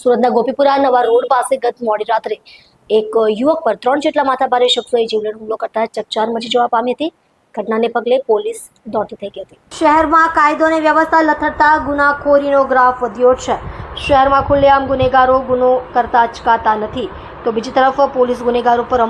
સુરતના ગોપીપુરા નવા રોડ પાસે ગત મોડી રાત્રે એક યુવક પર ત્રણ જેટલા માથાભારે શખ્સોએ જીવલેણ હુમલો કરતા ચકચાર મચી જવા પામી હતી. ઘટનાને પગલે પોલીસ દોડતી થઈ ગઈ હતી. શહેરમાં કાયદો અને વ્યવસ્થા લથડતા ગુનાખોરીનો ગ્રાફ વધ્યો છે. શહેરમાં ખુલ્લેઆમ ગુનેગારો ગુનો કરતા અચકાતા નથી. તો બીજી તરફ પોલીસ ગુનેગારો પર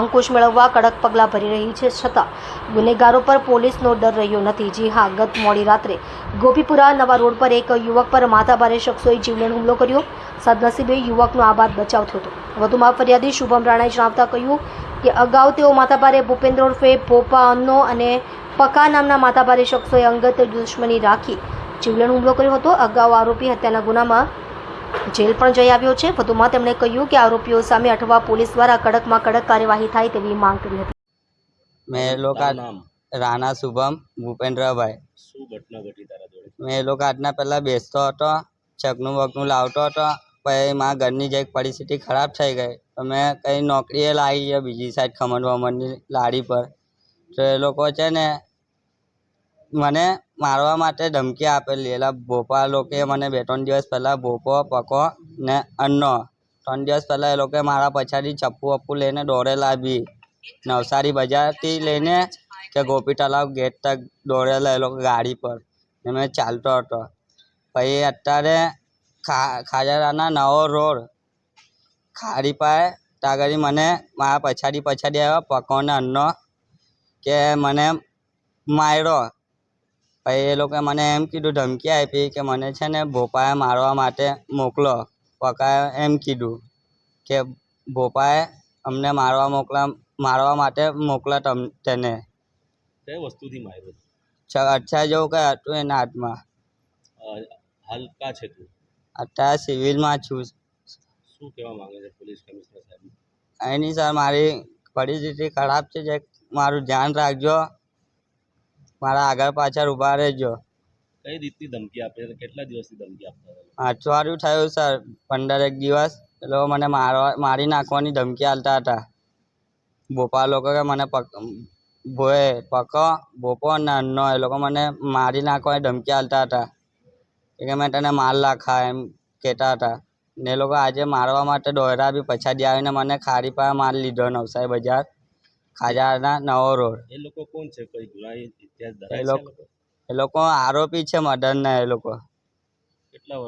અંકુશ મેળવવા કડક પગલાં ભરી રહી છે. છતાં ગુનેગારો પર પોલીસનો ડર રહ્યો નથી. જી હા, ગત મોડી રાત્રે ગોપીપુરા નવા રોડ પર એક યુવક પર માથાભારે શખ્સોએ જીવલેણ હુમલો કર્યો. સદનસીબે યુવકનો આબાદ બચાવ થયો હતો. વધુમાં ફરિયાદી શુભમ રાણાએ જણાવતા કહ્યું કે અગાઉ તેઓ માથાભારે ભૂપેન્દ્ર ઉર્ફે પોપા અન્નો અને પકા નામના માથાભારે શખ્સોએ અંગત દુશ્મની રાખી જીવલેણ હુમલો કર્યો હતો. અગાઉ આરોપી હત્યાના ગુનામાં જેલ પણ જઈ આવ્યો છે. વધુમાં તેમણે કહ્યું કે આરોપીઓ સામે અઠવા પોલીસ દ્વારા કડકમાં કડક કાર્યવાહી થાય તેવી માંગ કરી હતી. મેં લોકો નામ? રાણા શુભમ ભૂપેન્દ્રભાઈ. શું ઘટના ઘટી તારા જોડે. મેં એ લોકો આજના પહેલાં બેસતો હતો ચકનું બકનું લાવતો હતો પછી મારા ઘરની જે પરિસ્થિતિ ખરાબ થઈ ગઈ. તો મેં કંઈ નોકરીએ લાવી છે બીજી સાઈડ ખમણ વમણની લારી પર. તો એ લોકો છે ને મને મારવા માટે ધમકી આપેલી. એટલે ભોપા લોકોએ મને બે ત્રણ દિવસ પહેલાં ભોપો પકો ને અન્નો. ત્રણ દિવસ પહેલાં એ લોકોએ મારા પછાડી ચપ્પુ વપ્પુ લઈને દોડેલા બી. નવસારી બજારથી લઈને કે ગોપી તલાવ ગેટ તક દોડેલા એ લોકો ગાડી પર. ને મેં ચાલતો હતો. પછી અત્યારે ખા, ખાજરાના નવો રોડ. ખાડી પાસે ત્યાં મને મારા પછાડી પછાડી આવ્યો પકોને અન્નો કે મને માર્યો. પછી એ લોકોએ મને એમ કીધું, ધમકી આપી કે મને છે ને ભોપાએ મારવા માટે મોકલો. પકાએ એમ કીધું કે ભોપાએ અમને મારવા મોકલા, મારવા માટે મોકલા તમ, તેને. કઈ વસ્તુથી માર્યો અચ્છા જેવું કંઈ હતું એના હાથમાં. હલકા છે તું? અત્યારે સિવિલમાં છું. શું કહેવા માંગે છે પોલીસ કમિશનર સાહેબ? એની સર મારી પરિસ્થિતિ ખરાબ છે જે મારું ધ્યાન રાખજો. મારા આગળ પાછળ ઊભા રહેજો. કઈ રીતની ધમકી આપે છે? કેટલા દિવસથી ધમકી આપતા અઠવાડિયું થયું સર પંદર એક દિવસ. એ લોકો મને મારવા મારી નાખવાની ધમકી આપતા હતા. ભોપાલ લોકો કે મને પક ભોએ પકો ભોપો નાનો એ લોકો મને મારી નાખવાની ધમકી આલતા હતા. એ કે મેં તને માર નાખા એમ કહેતા હતા. ને એ લોકો આજે મારવા માટે દોયરા બી પછાડી આવીને મને ખારી પાસે માર લીધો નવસારી બજાર ખાજાના નવો રોડ. એ લોકો કોણ છે? કોઈ ગુનાહિત ઇતિહાસ એ છે એ લોકો આરોપી છે મર્ડરના એ લોકો.